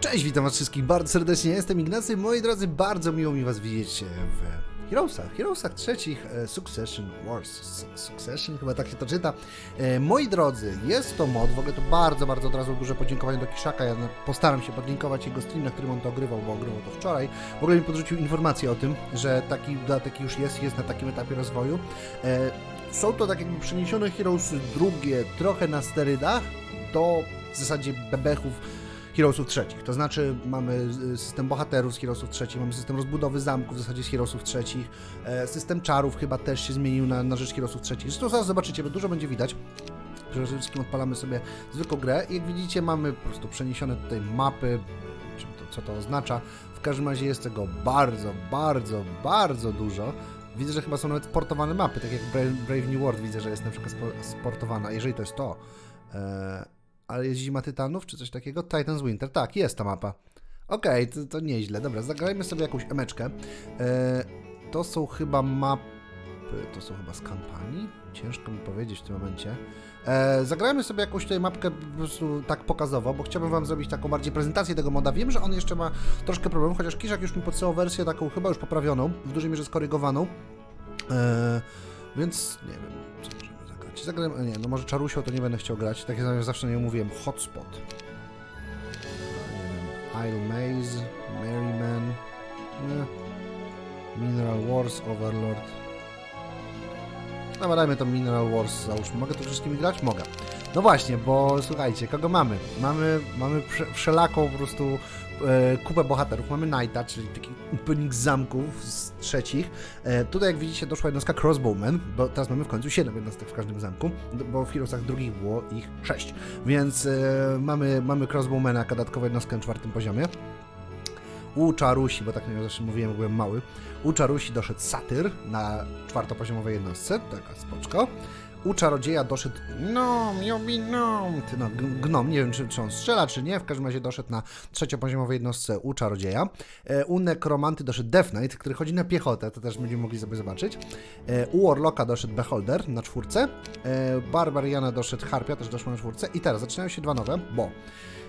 Cześć, witam was wszystkich bardzo serdecznie, jestem Ignacy. Moi drodzy, bardzo miło mi was widzieć w Heroesach, Heroesach trzecich e, Succession Wars. Succession, chyba tak się to czyta. E, Moi drodzy, jest to mod, w ogóle to bardzo, bardzo od razu duże podziękowanie do Kiszaka. Ja postaram się podlinkować jego stream, na którym on to ogrywał, bo ogrywał to wczoraj. W ogóle mi podrzucił informację o tym, że taki dodatek już jest, jest na takim etapie rozwoju. E, Są to tak jakby przeniesione Heroesy drugie, trochę na sterydach, do w zasadzie bebechów Heroesów trzecich. To znaczy mamy y, system bohaterów z Heroesów trzecich, mamy system rozbudowy zamków w zasadzie z Heroesów trzecich, e, system czarów chyba też się zmienił na, na rzecz Heroesów trzecich. Zresztą zaraz zobaczycie, bo dużo będzie widać. Przede wszystkim odpalamy sobie zwykłą grę i jak widzicie mamy po prostu przeniesione tutaj mapy, co to oznacza. W każdym razie jest tego bardzo, bardzo, bardzo dużo. Widzę, że chyba są nawet sportowane mapy, tak jak Brave, Brave New World widzę, że jest na przykład spo- sportowana, jeżeli to jest to. E, ale jest Zima Tytanów, czy coś takiego? Titans Winter, tak, jest ta mapa. Okej, to, to nieźle. Dobra, zagrajmy sobie jakąś emeczkę. E, to są chyba mapy, to są chyba z kampanii? Ciężko mi powiedzieć w tym momencie. E, zagrajmy sobie jakąś tutaj mapkę po prostu tak pokazowo, bo chciałbym wam zrobić taką bardziej prezentację tego moda. Wiem, że on jeszcze ma troszkę problem, chociaż Kiszak już mi podsyłał wersję taką chyba już poprawioną, w dużej mierze skorygowaną. E, więc nie wiem, Zagrajmy, a nie, no może Czarusią to nie będę chciał grać, tak jak zawsze nie mówiłem, Hotspot. Nie wiem, Isle Maze, Merryman. Mineral Wars, Overlord. Dobra, dajmy to Mineral Wars, załóżmy. Mogę tu wszystkimi grać? Mogę. No właśnie, bo słuchajcie, kogo mamy? Mamy, mamy wszelaką po prostu e, kupę bohaterów. Mamy Knighta, czyli taki upełnik zamków z trzecich. E, tutaj jak widzicie doszła jednostka Crossbowman, bo teraz mamy w końcu 7 jednostek w każdym zamku, bo w Heroesach drugich było ich 6. Więc e, mamy, mamy Crossbowmana, dodatkową jednostkę na czwartym poziomie. U Czarusi, bo tak jak zawsze mówiłem, byłem mały, u Czarusi doszedł Satyr na czwartopoziomowej jednostce, taka spoczko. U Czarodzieja doszedł Gnom, Jobi Gnom, Ty, no, Gnom, nie wiem czy, czy on strzela, czy nie, w każdym razie doszedł na trzeciopoziomowej jednostce u Czarodzieja. E, u Nekromanty doszedł Death Knight, który chodzi na piechotę, to też będziemy mogli sobie zobaczyć. E, u Warlocka doszedł Beholder na czwórce. E, Barbariana doszedł Harpia, też doszła na czwórce. I teraz zaczynają się dwa nowe, bo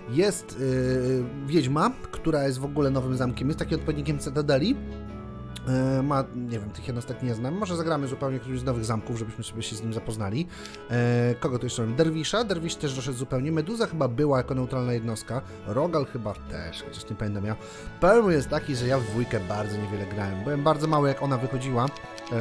jest yy, Wiedźma, która jest w ogóle nowym zamkiem, jest takim odpowiednikiem Cytadeli. Yy, ma, nie wiem, tych jednostek nie znam. Może zagramy zupełnie któryś z nowych zamków, żebyśmy sobie się z nim zapoznali. Yy, kogo tu jeszcze mamy? Derwisza. Derwisz też doszedł zupełnie. Meduza chyba była jako neutralna jednostka. Rogal chyba też, chociaż nie pamiętam ja. Problem jest taki, że ja w dwójkę bardzo niewiele grałem. Byłem bardzo mały jak ona wychodziła yy,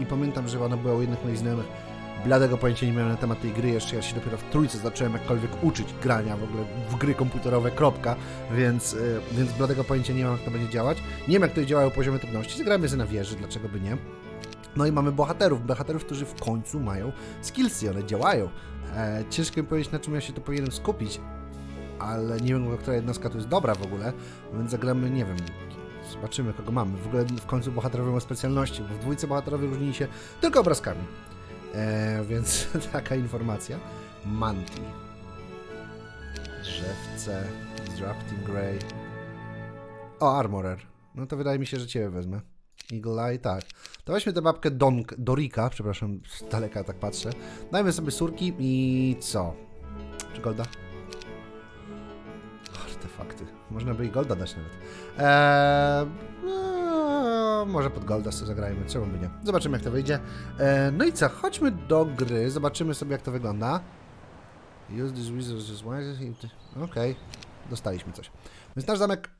i pamiętam, że ona była u jednych moich znajomych bladego pojęcia nie miałem na temat tej gry, jeszcze ja się dopiero w trójce zacząłem jakkolwiek uczyć grania w ogóle w gry komputerowe, kropka, więc, y, więc bladego pojęcia nie mam, jak to będzie działać. Nie wiem, jak to działają poziomy trudności, zagramy sobie na wieży, dlaczego by nie. No i mamy bohaterów, bohaterów, którzy w końcu mają skillsy, one działają. E, ciężko mi powiedzieć, na czym ja się tu powinienem skupić, ale nie wiem, która jednostka tu jest dobra w ogóle, więc zagramy, nie wiem, zobaczymy, kogo mamy. W ogóle w końcu bohaterowie mają specjalności, bo w dwójce bohaterowie różnili się tylko obrazkami. E, więc taka informacja. Manti. Drzewce. Disrupting Grey. O, Armorer. No to wydaje mi się, że Ciebie wezmę. Eagle Eye, tak. To weźmy tę babkę Don, Dorika, przepraszam, z daleka tak patrzę. Dajmy sobie surki i co? Czy Golda? Artefakty. Można by i Golda dać nawet. Eee, może pod Golda sobie zagrajmy, czemu by nie. Zobaczymy jak to wyjdzie. E, no i co, chodźmy do gry, zobaczymy sobie jak to wygląda. Use this as wisely. Okej, dostaliśmy coś. Więc nasz zamek,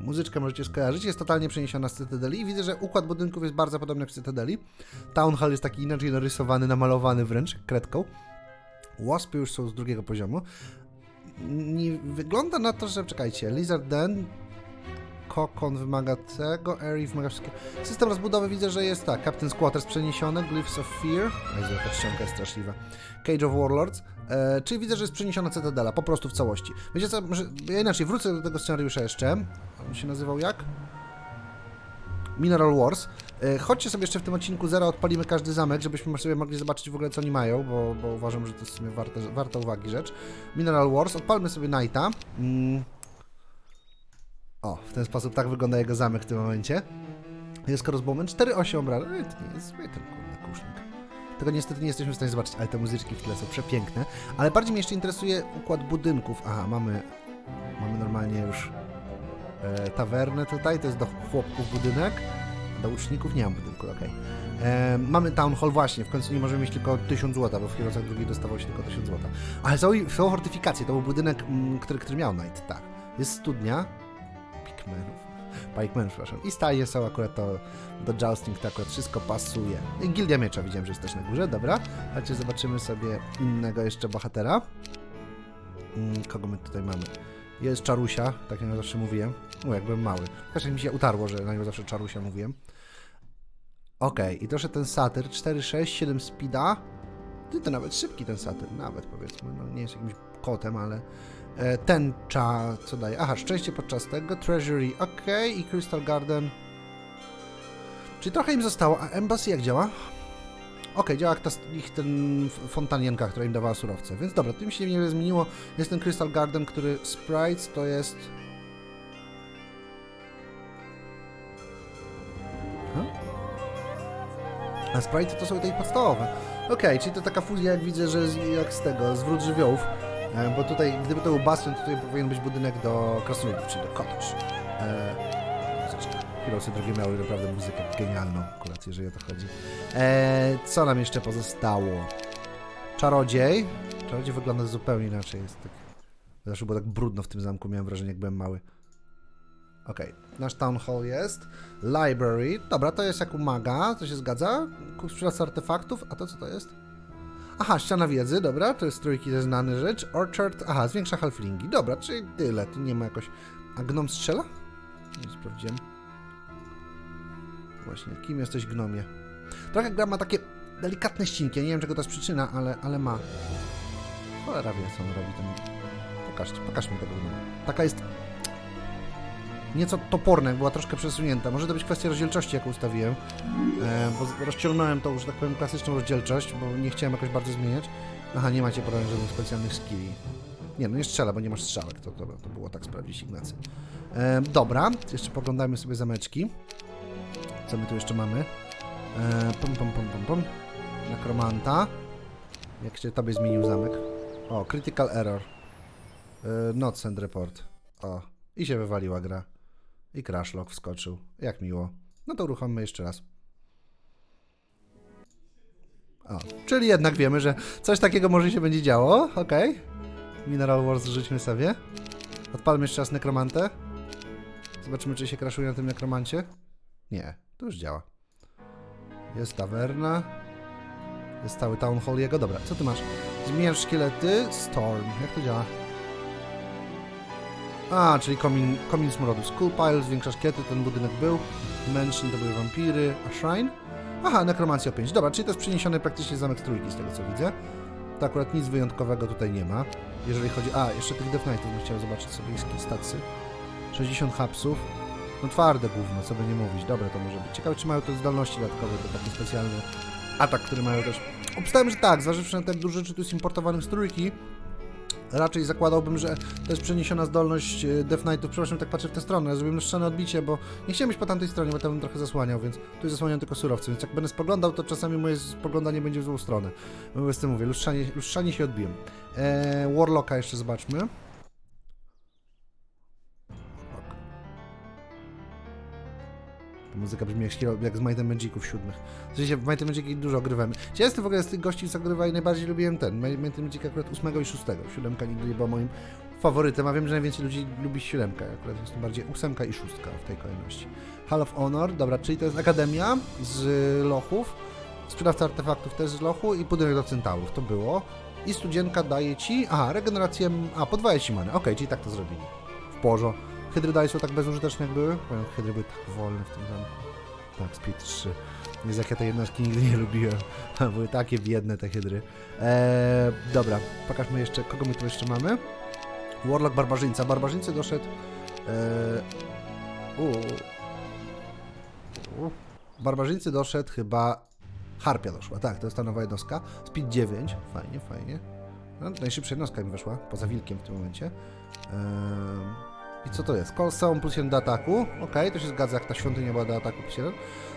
muzyczkę możecie skojarzyć, jest totalnie przeniesiona z Cytadeli i widzę, że układ budynków jest bardzo podobny jak w Cytadeli. Town Hall jest taki inaczej narysowany, namalowany wręcz kredką. Łaspy już są z drugiego poziomu. Nie wygląda na to, że czekajcie, Lizard Den Kokon wymaga tego, Airy wymaga wszystkiego. System rozbudowy widzę, że jest tak. Captain's Quarters przeniesione, Glyphs of Fear. Jezu, jaka czcionka jest straszliwa. Cage of Warlords. E, czyli widzę, że jest przeniesiona Cytadela, po prostu w całości. Wiecie co, może, ja inaczej wrócę do tego scenariusza jeszcze. On się nazywał jak? Mineral Wars. E, chodźcie sobie jeszcze w tym odcinku zero odpalimy każdy zamek, żebyśmy sobie mogli zobaczyć w ogóle co oni mają, bo, bo uważam, że to jest w sumie warte, warta uwagi rzecz. Mineral Wars, odpalmy sobie Knighta. Mm. O, w ten sposób tak wygląda jego zamek w tym momencie. Jest Crossbowman, 4-8 obrażeń. Ej, To nie jest zły ten kurde kusznik. Tego niestety nie jesteśmy w stanie zobaczyć, ale te muzyczki w tle są przepiękne. Ale bardziej mnie jeszcze interesuje układ budynków. Aha, mamy Mamy normalnie już e, tawernę tutaj, to jest do chłopków budynek. Do uczniów nie mam budynku, okej. E, Mamy town hall właśnie, w końcu nie możemy mieć tylko 1000 zł, bo w Heroesach drugiej dostawało się tylko 1000 zł. Ale są, są fortyfikacje, to był budynek, mm, który, który miał Knight, tak. Jest studnia, Pikmenów, Pikemenów, przepraszam. I staje są akurat to do jousting, to akurat wszystko pasuje. I Gildia Miecza widziałem, że jest też na górze, dobra. Chodźcie, zobaczymy sobie innego jeszcze bohatera. Mm, Kogo my tutaj mamy? Jest Czarusia, tak jak ja zawsze mówiłem. No, jak byłem mały. Też mi się utarło, że na niego zawsze Czarusia mówiłem. Okej, i to, że ten satyr 4-6, 7 speeda. Ty to nawet szybki ten satyr, nawet powiedzmy. No, nie jest jakimś kotem, ale e, tęcza, co daje? Aha, szczęście podczas tego, treasury, okej, i Crystal Garden. Czyli trochę im zostało, a Embassy jak działa? Okej, działa jak ta, ich ten fontanienka, która im dawała surowce. Więc dobra, tym się niewiele zmieniło. Jest ten Crystal Garden, który Sprites to jest... A Sprite to są te podstawowe. Okej, czyli to taka fuzja, jak widzę, że z, jak z tego, zwrót żywiołów. E, bo tutaj, gdyby to był bastion, to tutaj powinien być budynek do krasnoludów, czyli do cottage. E. Heroesy drugie miały naprawdę muzykę genialną, akurat jeżeli o to chodzi. E, co nam jeszcze pozostało? Czarodziej. Czarodziej wygląda zupełnie inaczej. Jest tak, zawsze było tak brudno w tym zamku, miałem wrażenie, jak byłem mały. Okej, nasz town hall jest. Library. Dobra, to jest jak u maga, to się zgadza. Sprzedawca artefaktów, a to co to jest? Aha, ściana wiedzy, dobra, to jest trójki, to jest znany rzecz. Orchard, aha, zwiększa halflingi. Dobra, czyli tyle, tu nie ma jakoś... A gnom strzela? Nie sprawdziłem. Właśnie, kim jesteś gnomie? Trochę gra ma takie delikatne ścinki, ja nie wiem czego to jest przyczyna, ale, ale ma. Cholera wie, co on robi ten... Pokażcie, pokaż mi tego gnoma. Taka jest nieco toporna, była troszkę przesunięta. Może to być kwestia rozdzielczości, jaką ustawiłem, e, bo rozciągnąłem tą, że tak powiem, klasyczną rozdzielczość, bo nie chciałem jakoś bardzo zmieniać. Aha, nie macie podanych żadnych specjalnych skilli. Nie, no nie strzela, bo nie masz strzałek, to, to, to było tak sprawdzić Ignacy. E, dobra, jeszcze poglądajmy sobie zameczki. Co my tu jeszcze mamy? E, pum, pum, pum, pum, pum. Nekromanta. Jak się tobie zmienił zamek? O, critical error. E, not send report. O, i się wywaliła gra. I crashlock wskoczył. Jak miło. No to uruchommy jeszcze raz. O, czyli jednak wiemy, że coś takiego może się będzie działo. Okej. Mineral Wars rzućmy sobie. Odpalmy jeszcze raz nekromantę. Zobaczymy, czy się crashuje na tym nekromancie. Nie, to już działa. Jest tawerna. Jest cały town hall jego. Dobra, co ty masz? Zmierz szkielety. Storm. Jak to działa? A, czyli komin, komin smrodu. Skull Pile zwiększa szkielety, ten budynek był. Mansion to były wampiry. A Shrine? Aha, nekromancja 5. Dobra, czyli to jest przeniesiony praktycznie zamek z trójki, z tego co widzę. To akurat nic wyjątkowego tutaj nie ma. Jeżeli chodzi... A, jeszcze tych Death Knightów bym chciał zobaczyć sobie jakie stacy. 60 hapsów. No twarde gówno, co by nie mówić. Dobra, to może być. Ciekawe, czy mają te zdolności dodatkowe, to taki specjalny atak, który mają też... Obstałem, że tak, zważywszy na te dużo rzeczy tu jest importowanych z trójki, raczej zakładałbym, że to jest przeniesiona zdolność e, Death Knightów. Przepraszam, tak patrzę w tę stronę. Ja zrobiłem lustrzane odbicie, bo nie chciałem być po tamtej stronie, bo tam bym trochę zasłaniał, więc tu zasłaniam tylko surowce. Więc jak będę spoglądał, to czasami moje spoglądanie będzie w złą stronę. Z tym mówię, lustrzanie, lustrzanie się odbiłem. Eee, Warlocka jeszcze zobaczmy. Ta muzyka brzmi jak, jak z Might and Magiców siódmych. W sensie w Might and dużo grywamy. Czy ja jestem w ogóle z tych gości, co grywa i najbardziej lubiłem ten, Might and Magic akurat 8 i 6. Siódemka nigdy nie była moim faworytem, a wiem, że najwięcej ludzi lubi siódemkę. Akurat jestem bardziej ósemka i szóstka w tej kolejności. Hall of Honor, dobra, czyli to jest akademia z lochów, sprzedawca artefaktów też z lochu i budynek do centaurów, to było. I studzienka daje ci, aha, regenerację, a, podwaja ci manę, okej, czyli tak to zrobili. W porzo. Hydry dalej są tak bezużyteczne jak były? Powiem, hydry były tak wolne w tym zamku. Tak, Speed 3. Jest jak ja te jednostki nigdy nie lubiłem. Były takie biedne te hydry. Eee, dobra, pokażmy jeszcze, kogo my tu jeszcze mamy. Warlock Barbarzyńca. Barbarzyńcy doszedł... Eee, u. Barbarzyńcy doszedł chyba... Harpia doszła, tak, to jest ta nowa jednostka. Speed 9, fajnie, fajnie. No, najszybsza jednostka mi weszła, poza wilkiem w tym momencie. Eee, I co to jest? Coliseum plus 1 do ataku. Okej, to się zgadza, jak ta świątynia była do ataku plus 1.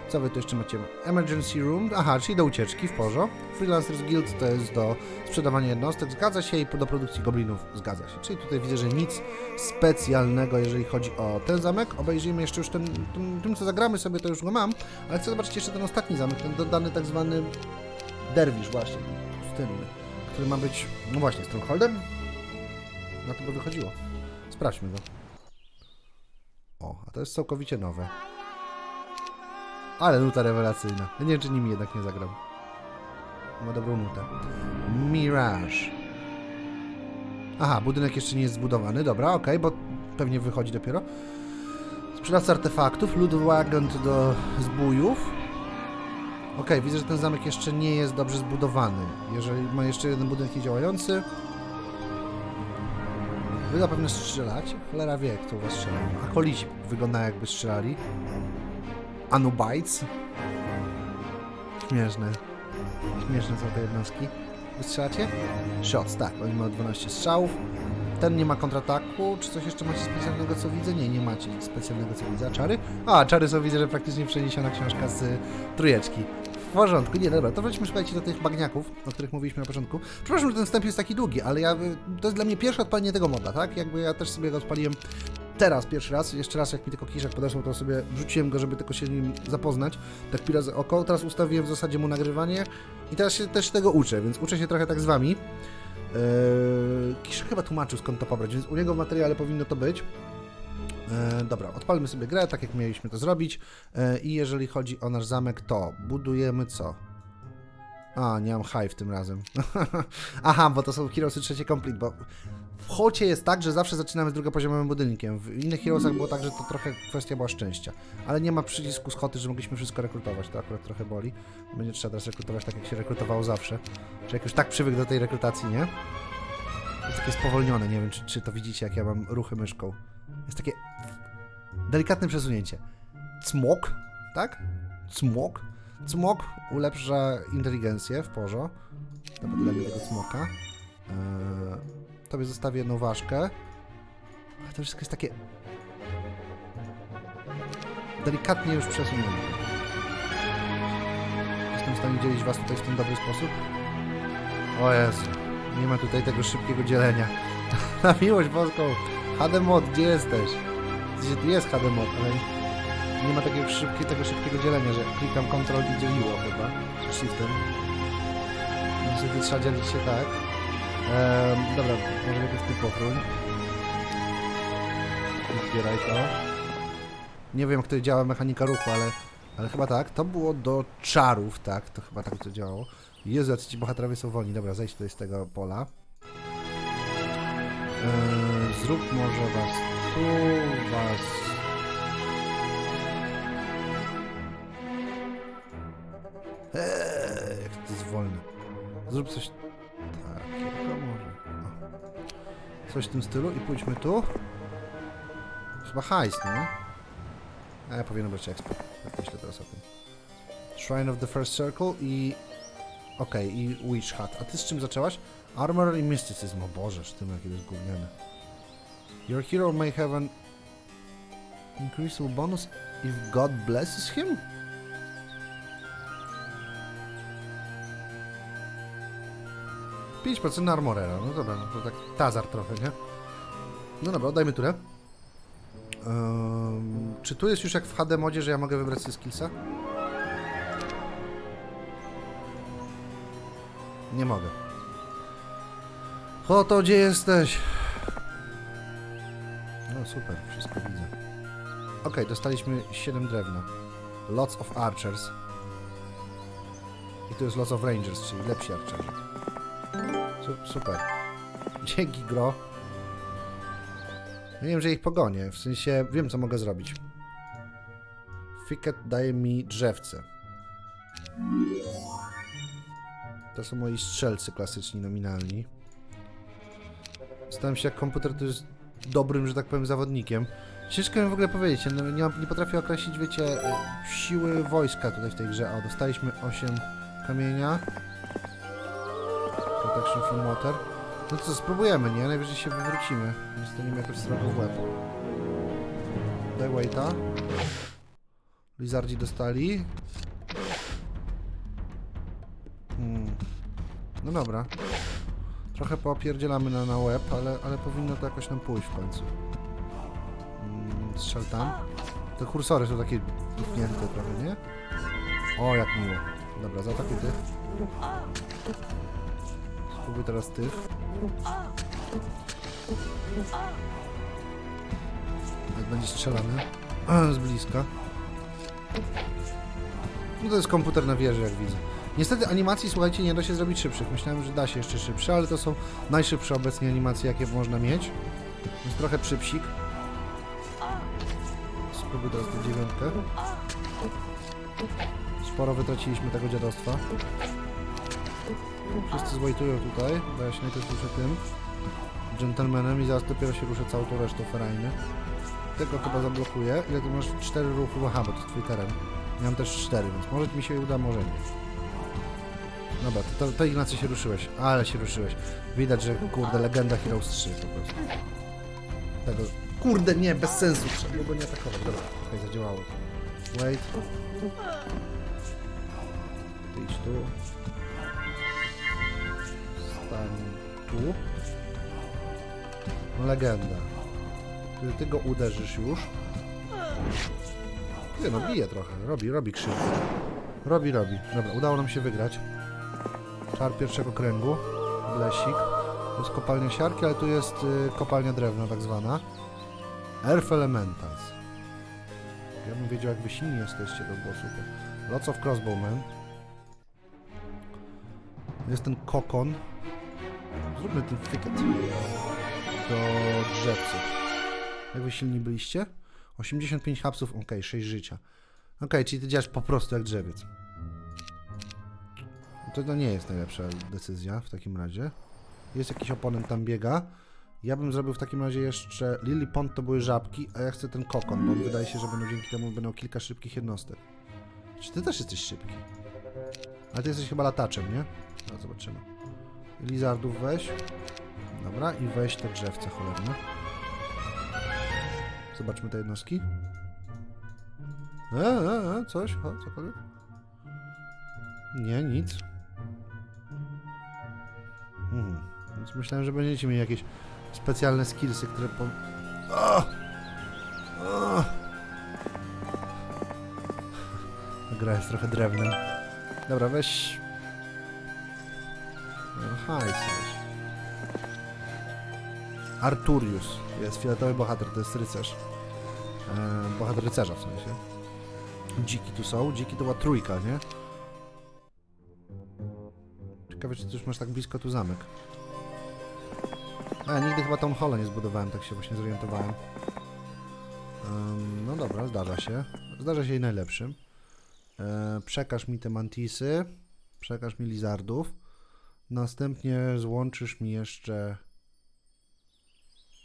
Co wy tu jeszcze macie? Emergency Room. Aha, czyli do ucieczki w porze. Freelancers Guild to jest do sprzedawania jednostek. Zgadza się i do produkcji goblinów. Zgadza się. Czyli tutaj widzę, że nic specjalnego, jeżeli chodzi o ten zamek. Obejrzyjmy jeszcze już ten, tym, tym, co zagramy sobie, to już go mam. Ale chcę zobaczyć jeszcze ten ostatni zamek, ten dodany tak zwany derwisz właśnie. Pustynny. Który ma być, no właśnie, strongholdem? Na to by wychodziło. Sprawdźmy go. O, a to jest całkowicie nowe. Ale nuta rewelacyjna. Nie wiem, czy nimi jednak nie zagram. Ma dobrą nutę. Mirage. Aha, budynek jeszcze nie jest zbudowany. Dobra, okej, bo pewnie wychodzi dopiero. Sprzedawca artefaktów, Ludwagen do zbójów. Okej, widzę, że ten zamek jeszcze nie jest dobrze zbudowany. Jeżeli ma jeszcze jeden budynek niedziałający. Wy zapewne strzelacie? Cholera wie, kto u was strzela. Akolici wyglądają jakby strzelali. Anubites. Śmieszne. Śmieszne są te jednostki. Wy strzelacie? Shots, tak. Oni mają 12 strzałów. Ten nie ma kontrataku. Czy coś jeszcze macie specjalnego, co widzę? Nie, nie macie specjalnego, co widzę. A czary? A, czary są, widzę, że praktycznie przeniesiona książka z trójeczki. W porządku, nie, dobra, to wróćmy, słuchajcie, do tych bagniaków, o których mówiliśmy na początku. Przepraszam, że ten wstęp jest taki długi, ale ja, to jest dla mnie pierwsze odpalenie tego moda, tak? Jakby ja też sobie go odpaliłem teraz pierwszy raz, jeszcze raz jak mi tylko kiszek podeszło, to sobie wrzuciłem go, żeby tylko się z nim zapoznać, tak pi razy oko, teraz ustawiłem w zasadzie mu nagrywanie i teraz się też tego uczę, więc uczę się trochę tak z wami. Eee, Kiszek chyba tłumaczył skąd to pobrać, więc u niego w materiale powinno to być. E, dobra, odpalmy sobie grę, tak jak mieliśmy to zrobić. E, I jeżeli chodzi o nasz zamek, to budujemy co? A, nie mam hive tym razem. Aha, bo to są Heroesy trzecie complete, bo w Hocie jest tak, że zawsze zaczynamy z drugopoziomowym budynkiem. W innych Heroesach było tak, że to trochę kwestia była szczęścia. Ale nie ma przycisku z Hoty, że mogliśmy wszystko rekrutować, to akurat trochę boli. Będzie trzeba teraz rekrutować tak, jak się rekrutowało zawsze. Czy jakoś tak przywykł do tej rekrutacji, nie? Jest takie spowolnione, nie wiem, czy, czy to widzicie, jak ja mam ruchy myszką. Jest takie delikatne przesunięcie. Cmok, tak? Cmok. Cmok ulepsza inteligencję w porze. Dobra, dodamy tego cmoka. Eee, tobie zostawię jedną ważkę. Ale to wszystko jest takie... Delikatnie już przesunięte. Jestem w stanie dzielić was tutaj w ten dobry sposób. O Jezu. Nie ma tutaj tego szybkiego dzielenia. Na miłość boską. HDMod, gdzie jesteś? Sensie tu jest HDMod, ale nie ma takiego, szybkie, tego szybkiego dzielenia, że klikam Ctrl i dzieliło chyba, czy Shiftem. Niestety trzeba dzielić się tak. Ehm, dobra, może najpierw ty pochróń. Zbieraj to. Nie wiem, jak działa mechanika ruchu, ale, ale chyba tak. To było do czarów, tak, to chyba tak to działało. Jezu, ci bohaterowie są wolni. Dobra, zejdź tutaj z tego pola. Eee, zrób może was tu, was... Eee, jak to jest wolne. Zrób coś takiego może. O. Coś w tym stylu i pójdźmy tu. Chyba hajs, nie? Ja powinienem brać expo. Jak myślę teraz o tym. Shrine of the First Circle i... Okej, i Witch Hat. A ty z czym zaczęłaś? Armor i Mysticism. O Boże, tym jakie jest. Your hero may have an increasable bonus if God blesses him? Pięć procent armorera. No dobra, no to tak tazar trochę, nie? No dobra, oddajmy turę. Ehm, czy tu jest już jak w HD modzie, że ja mogę wybrać sobie skillsa? Nie mogę. Oto gdzie jesteś? No super, wszystko widzę. Okej, dostaliśmy 7 drewna. Lots of archers. I tu jest lots of rangers, czyli lepsi archerzy. Su- super. Dzięki, gro. Wiem, że ich pogonię. W sensie wiem, co mogę zrobić. Fiket daje mi drzewce. To są moi strzelcy klasyczni, nominalni. Zastanawiam się, jak komputer to jest dobrym, że tak powiem, zawodnikiem. Ciężko mi w ogóle powiedzieć, nie, mam- nie potrafię określić, wiecie, e, siły wojska tutaj w tej grze. O, dostaliśmy 8 kamienia. Protection from water. No co, spróbujemy, nie? Najwyżej się wywrócimy. Dostaniemy jakoś srogo w łeb. Daj waita. Lizardzi dostali. Hmm. No dobra. Trochę poopierdzielamy na, na łeb, ale, ale powinno to jakoś nam pójść w końcu. Mm, strzel tam. Te kursory są takie duchnięte trochę, nie? O, jak miło. Dobra, zaatakuj tych. Spróbuj teraz tych. Jak będzie strzelany z bliska. No to jest komputer na wieży, jak widzę. Niestety animacji, słuchajcie, nie da się zrobić szybszych. Myślałem, że da się jeszcze szybsze, ale to są najszybsze obecnie animacje, jakie można mieć. Jest trochę przypsik. Spróbuj teraz tę dziewiątkę. Sporo wytraciliśmy tego dziadostwa. Wszyscy zwojtują tutaj, bo ja się najpierw ruszę tym gentlemanem i zaraz dopiero się ruszę całą tą resztą ferajny. Tego chyba zablokuję. Ile ty masz? Cztery ruchów? Aha, bo to twój teren. Mam też cztery, więc może mi się uda, może nie. Dobra, to, to, Ignacy się ruszyłeś. Ale się ruszyłeś. Widać, że kurde, legenda Heroes 3 po prostu. Tego... Kurde, nie, bez sensu. Trzeba go nie atakować. Dobra, okej, zadziałało. Wait. Ty idź tu. Stań tu. No legenda. Ty, ty go uderzysz już. Nie no, bije trochę. Robi, robi krzywdę. Robi, robi. Dobra, udało nam się wygrać. Czar pierwszego kręgu. Lesik. To jest kopalnia siarki, ale tu jest y, kopalnia drewna tak zwana. Earth Elementals. Ja bym wiedział, jak wy silni jesteście, to było super. Lots of Crossbowmen. Jest ten kokon. Zróbmy ten thicket do drzewców. Jak wy silni byliście? 85 hapsów, ok, 6 życia. Ok, czyli ty działasz po prostu jak drzewiec. To, to nie jest najlepsza decyzja w takim razie. Jest jakiś oponent tam biega. Ja bym zrobił w takim razie jeszcze... Lily Pond to były żabki, a ja chcę ten kokon, bo wydaje się, że będą dzięki temu będą kilka szybkich jednostek. Czy ty też jesteś szybki? Ale ty jesteś chyba lataczem, nie? No, zobaczymy. Lizardów weź. Dobra, i weź te drzewce cholerne. Zobaczmy te jednostki. E, e, e, coś, o, cokolwiek. Nie, nic. Mhm. Więc myślałem, że będziecie mieli jakieś specjalne skillsy, które po... O! O! Gra jest trochę drewnem. Dobra, weź... No, hajs weź. Arturius. Jest fioletowy bohater, to jest rycerz. E, bohater rycerza w sensie. Dziki tu są. Dziki to była trójka, nie? Ciekawe, czy ty już masz tak blisko tu zamek. A, ja nigdy chyba tą holę nie zbudowałem, tak się właśnie zorientowałem. Em, no dobra, zdarza się. Zdarza się i najlepszym. E, przekaż mi te mantisy. Przekaż mi lizardów. Następnie złączysz mi jeszcze...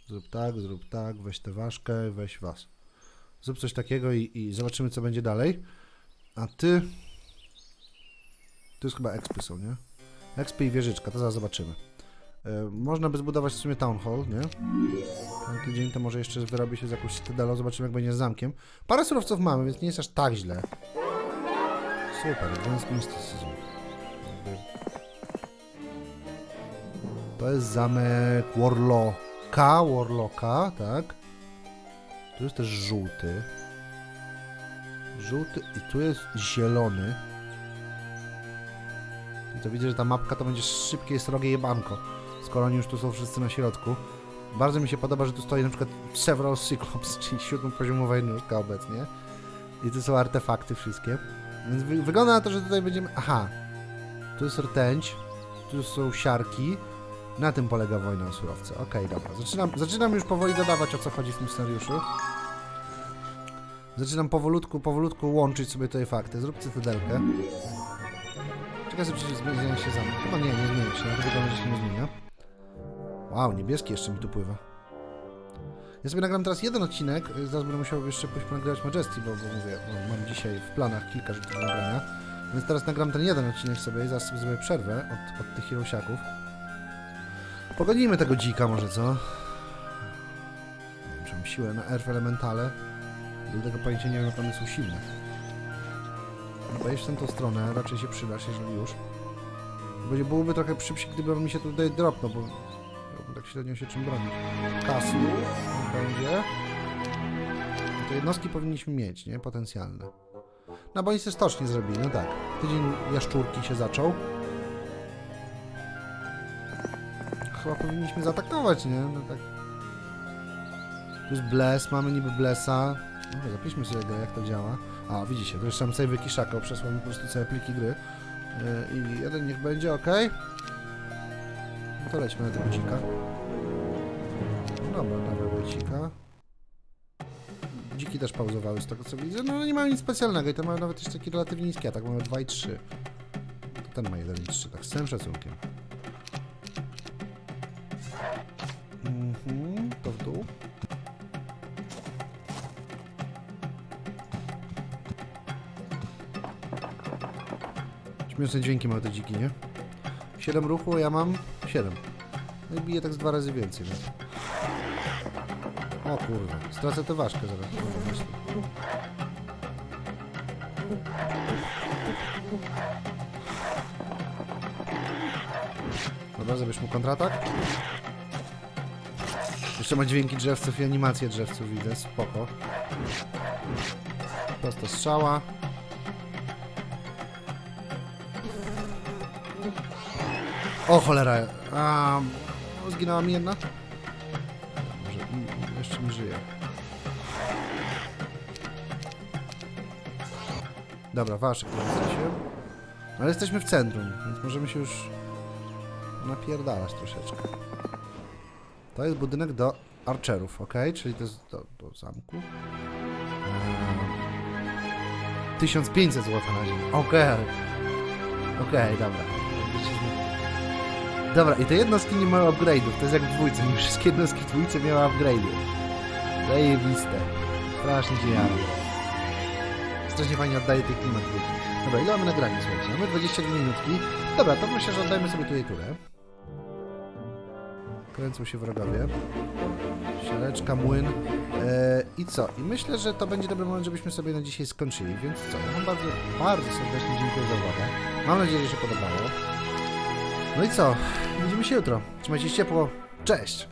Zrób tak, zrób tak, weź tę ważkę, weź was. Zrób coś takiego i, i zobaczymy, co będzie dalej. A ty... Tu jest chyba expy są, nie? Expy i wieżyczka, to zaraz zobaczymy. E, można by zbudować w sumie town hall, nie? Ten tydzień to może jeszcze wyrobi się z jakąś cytadelą, zobaczymy jak będzie z zamkiem. Parę surowców mamy, więc nie jest aż tak źle. Super, Advanced Mysticism. To jest zamek Warlocka, Warlocka, tak? Tu jest też żółty. Żółty i tu jest zielony. To widzę, że ta mapka to będzie szybkie, srogie jebanko. Skoro oni już tu są wszyscy na środku. Bardzo mi się podoba, że tu stoi na przykład Several Cyclops, czyli siódmopoziomowa jednostka obecnie. I tu są artefakty wszystkie. Więc wy wygląda na to, że tutaj będziemy... Aha. Tu jest rtęć. Tu są siarki. Na tym polega wojna o surowce. Okej, dobra. Zaczynam, zaczynam już powoli dodawać, o co chodzi w tym scenariuszu. Zaczynam powolutku, powolutku łączyć sobie tutaj fakty. Zrób cytadelkę. Czekaj, sobie czy zmienia się zamek. Chyba nie, nie zmienia się. To wygląda, że się nie zmienia. Wow, niebieski jeszcze mi tu pływa. Ja sobie nagram teraz jeden odcinek. Zaraz będę musiał jeszcze pójść ponagrywać Majesty, bo, bo mówię, bo mam dzisiaj w planach kilka rzeczy do nagrania. Więc teraz nagram ten jeden odcinek sobie i zaraz sobie zrobię przerwę od, od tych Hirosiaków. Pogonimy tego dzika może, co? Nie wiem, czy mam siłę na Earth Elementale. Do tego pojęcia nie wiem, one są silne. Wejść w tamtą stronę, raczej się przydasz, jeżeli już. Będzie byłoby trochę szybciej, gdyby mi się tutaj dropnął, bo tak średnio się czym bronić. Niech będzie. No to jednostki powinniśmy mieć, nie? Potencjalne. No bo oni stocznie zrobili, no tak. Tydzień jaszczurki się zaczął. Chyba powinniśmy zaatakować, nie? No tak. Tu jest Bless, mamy niby Blessa. No, zapiszmy sobie jak to działa. A, widzicie, to jeszcze tam sobie wykiszako, przesłał mi po prostu całe pliki gry. Yy, I jeden niech będzie, ok? No to lećmy na tego dzika. Dobra, dawaj dzika. Dziki też pauzowały z tego co widzę. No nie mają nic specjalnego i to mają nawet jeszcze taki relatywnie niski atak. Mamy 2 i 3. To ten ma 1 i 3, tak z całym szacunkiem. Mhm, to w dół. Śmieszne dźwięki mają te dziki, nie? 7 ruchu, ja mam 7. No i bije tak z dwa razy więcej. O kurde, stracę tę ważkę zaraz. Dobra, zabierzmy kontratak. Jeszcze ma dźwięki drzewców i animacje drzewców, widzę, spoko. Prosto strzała. O cholera, a zginęła mi jedna? Może mm, jeszcze mi żyje. Dobra, waszek tu jesteśmy. Ale jesteśmy w centrum, więc możemy się już napierdalać troszeczkę. To jest budynek do archerów, ok? Czyli to jest do, do zamku. Eee, 1500 zł na dzień. Okej. Okej, dobra. Dobra, i te jednostki nie mają upgrade'ów. To jest jak w dwójce. Nie wszystkie jednostki w dwójce miały upgrade'y. Zajebiste. Strasznie się jaram. Strasznie fajnie oddaje tej klimat dwójki. Dobra, ile mamy nagrania, słuchajcie? Mamy 22 minutki. Dobra, to myślę, że oddajmy sobie tutaj turę. Kręcą się wrogowie. Siareczka, młyn. Eee, I co? I myślę, że to będzie dobry moment, żebyśmy sobie na dzisiaj skończyli. Więc co? Ja wam bardzo, bardzo serdecznie dziękuję za uwagę. Mam nadzieję, że się podobało. No i co? Widzimy się jutro. Trzymajcie się ciepło. Cześć!